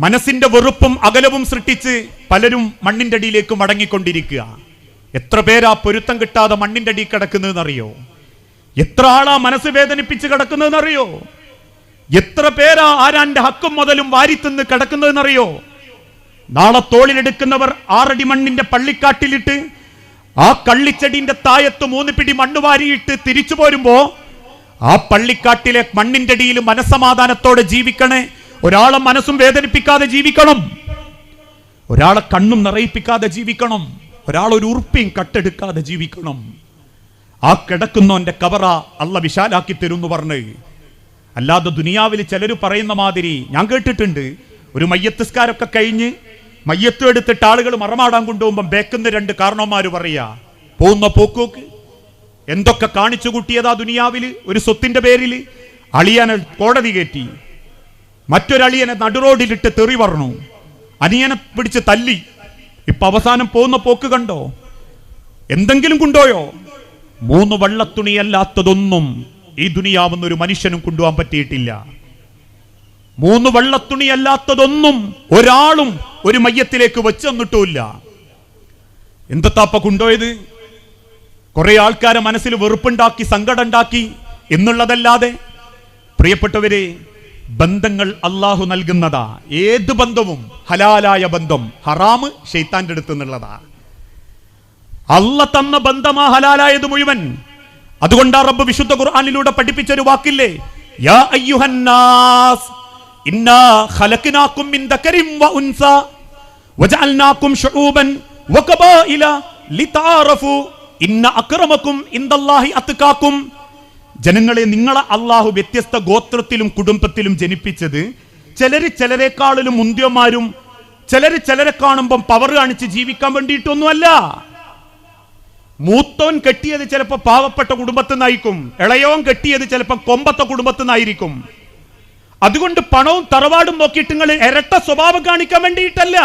മനസ്സിന്റെ വെറുപ്പും അകലവും സൃഷ്ടിച്ച് പലരും മണ്ണിന്റെ അടിയിലേക്ക് മടങ്ങിക്കൊണ്ടിരിക്കുക. എത്ര പേരാ പൊരുത്തം കിട്ടാതെ മണ്ണിന്റെ അടി കിടക്കുന്നതെന്നറിയോ? എത്ര ആളാ മനസ്സ് വേദനിപ്പിച്ച് കിടക്കുന്നതെന്നറിയോ? എത്ര പേരാ ആരാന്റെ ഹക്കും മുതലും വാരിത്തിന്ന് കിടക്കുന്നതെന്നറിയോ? നാളെ തോളിലെടുക്കുന്നവർ ആറടി മണ്ണിന്റെ പള്ളിക്കാട്ടിലിട്ട് ആ കള്ളിച്ചെടിന്റെ തായത്ത് മൂന്ന് പിടി മണ്ണ് വാരിയിട്ട് തിരിച്ചു പോരുമ്പോ ആ പള്ളിക്കാട്ടിലെ മണ്ണിന്റെ അടിയിൽ മനസമാധാനത്തോടെ ജീവിക്കണേ. ഒരാളെ മനസ്സും വേദനിപ്പിക്കാതെ ജീവിക്കണം. ഒരാളെ കണ്ണും നിറയിപ്പിക്കാതെ ജീവിക്കണം. ഒരാൾ ഒരു ഉറുപ്പിയും കട്ടെടുക്കാതെ ജീവിക്കണം. ആ കിടക്കുന്നവന്റെ കവറ അല്ല വിശാലാക്കി തരുന്നു പറഞ്ഞ്. അല്ലാതെ ദുനിയാവിൽ ചിലർ പറയുന്ന മാതിരി ഞാൻ കേട്ടിട്ടുണ്ട്. ഒരു മയ്യത്തസ്കാരൊക്കെ കഴിഞ്ഞ് മയ്യത്ത് എടുത്തിട്ട് ആളുകൾ മറമാടാൻ കൊണ്ടുപോകുമ്പോൾ ബേക്കുന്ന രണ്ട് കാരണവന്മാർ പറയാ പോകുന്ന പോക്കോക്ക്. എന്തൊക്കെ കാണിച്ചു കൂട്ടിയതാ ദുനിയാവിൽ ഒരു സ്വത്തിന്റെ പേരിൽ അളിയാനൽ കോടതി കയറ്റി. മറ്റൊരളിയനെ നടുറോഡിലിട്ട് തെറി പറഞ്ഞു. അനിയനെ പിടിച്ച് തല്ലി. ഇപ്പൊ അവസാനം പോകുന്ന പോക്ക് കണ്ടോ? എന്തെങ്കിലും കൊണ്ടോയോ? മൂന്ന് വള്ളത്തുണിയല്ലാത്തതൊന്നും ഈ ദുനിയാവുന്ന ഒരു മനുഷ്യനും കൊണ്ടുപോകാൻ പറ്റിയിട്ടില്ല. മൂന്ന് വള്ളത്തുണിയല്ലാത്തതൊന്നും ഒരാളും ഒരു മയ്യത്തിലേക്ക് വെച്ച് തന്നിട്ടുമില്ല. എന്തത്താപ്പ കൊണ്ടുപോയത് കുറെ ആൾക്കാരെ മനസ്സിൽ വെറുപ്പുണ്ടാക്കി സങ്കടം ഉണ്ടാക്കി എന്നുള്ളതല്ലാതെ. പ്രിയപ്പെട്ടവരെ ബന്ധങ്ങൾ അള്ളാഹു നൽകുന്നതാ. ഏത് ബന്ധവും ഹലാലായ ബന്ധം. ഹറാമ് ഷെയ്ത്താന്റെ അടുത്ത് നിന്നുള്ളതാ. അല്ല തന്ന ബന്ധമാ ഹലാലായത് മുഴുവൻ. അതുകൊണ്ടാ റബ്ബ് വിശുദ്ധ ഖുർആാനിലൂടെ പഠിപ്പിച്ചൊരു വാക്കില്ലേ? യാ ഇന്നാ ഖലഖനാകും മിൻ വ ഉൻസ ഇന്ന ഇൻദല്ലാഹി അത്കാക്കും ജനങ്ങളെ നിങ്ങളെ അള്ളാഹു വ്യത്യസ്ത ഗോത്രത്തിലും കുടുംബത്തിലും ജനിപ്പിച്ചത് ചിലര് ചിലരെക്കാളിലും മുന്തിയന്മാരും ചിലര് ചിലരെ കാണുമ്പം പവർ കാണിച്ച് ജീവിക്കാൻ വേണ്ടിയിട്ടൊന്നുമല്ല. മൂത്തോൻ കെട്ടിയത് ചിലപ്പോൾ പാവപ്പെട്ട കുടുംബത്തിൽ നിന്നായിരിക്കും ഇളയോൻ കെട്ടിയത് ചിലപ്പോൾ കൊമ്പത്തെ കുടുംബത്തിൽ നിന്നായിരിക്കും. അതുകൊണ്ട് പണവും തറവാടും നോക്കിയിട്ട് നിങ്ങൾ ഇരട്ട സ്വഭാവം കാണിക്കാൻ വേണ്ടിയിട്ടല്ല.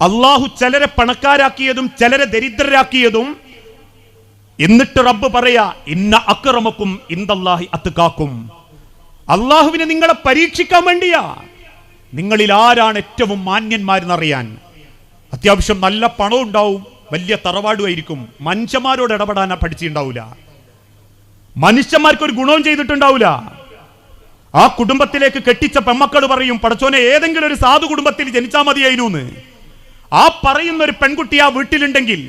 അള്ളാഹു ചിലരെ പണക്കാരാക്കിയതും ചിലരെ ദരിദ്രരാക്കിയതും എന്നിട്ട് റബ്ബ് പറയാ ഇന്ന അക്രമക്കും ഇന്ദല്ലാഹി അത്തുകാക്കും അള്ളാഹുവിനെ നിങ്ങളെ പരീക്ഷിക്കാൻ വേണ്ടിയാ. നിങ്ങളിൽ ആരാണ് ഏറ്റവും മാന്യന്മാരെന്നറിയാൻ. അത്യാവശ്യം നല്ല പണം ഉണ്ടാവും വലിയ തറവാടുമായിരിക്കും മനുഷ്യന്മാരോട് ഇടപെടാനാ പഠിച്ചിട്ടുണ്ടാവില്ല മനുഷ്യന്മാർക്ക് ഒരു ഗുണവും ചെയ്തിട്ടുണ്ടാവില്ല ആ കുടുംബത്തിലേക്ക് കെട്ടിച്ച പെമ്മക്കൾ പറയും പടച്ചോനെ ഏതെങ്കിലും ഒരു സാധു കുടുംബത്തിൽ ജനിച്ചാൽ മതിയായിരുന്നു ആ പറയുന്ന ഒരു പെൺകുട്ടി ആ വീട്ടിലുണ്ടെങ്കിൽ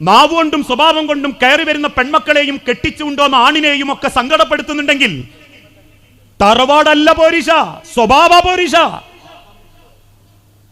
നാവ് കൊണ്ടും സ്വഭാവം കൊണ്ടും കയറി വരുന്ന പെൺമക്കളെയും കെട്ടിച്ചുകൊണ്ടുവന്ന ആണിനെയും ഒക്കെ സങ്കടപ്പെടുത്തുന്നുണ്ടെങ്കിൽ തറവാടല്ല പോരിഷ സ്വഭാവ പോരിശ